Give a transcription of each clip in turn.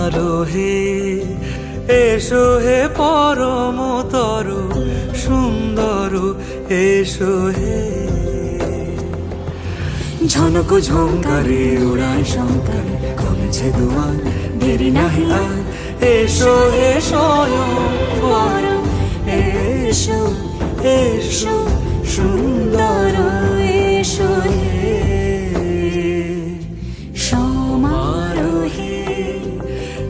সমারোহে এসো হে পরমতর সুন্দর এসো হে। ঝনক ঝঙ্কারে উড়ায় শঙ্কর, কমেছে দুয়ার, দেরি নাহি আর। এসো হে স্বয়ং পরম, এসো এসো, সুন্দর।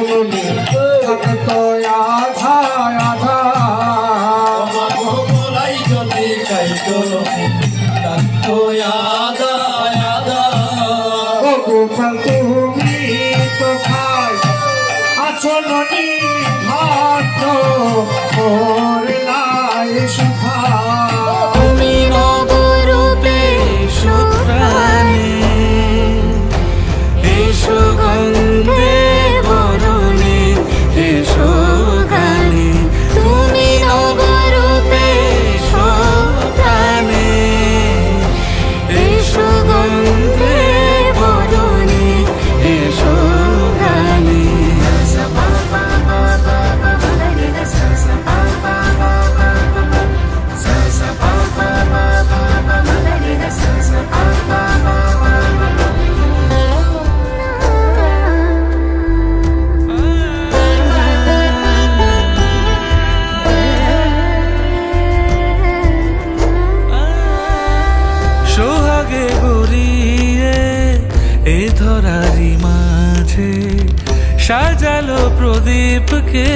কোননি থাকতো আধা আধা আমার যদি খাই চলনি থাকতো আদা আদা ও গোপাল তুমি তো খাই আছো ননি ভাত ওর ধরারি মাঝে সাজালো প্রদীপকে।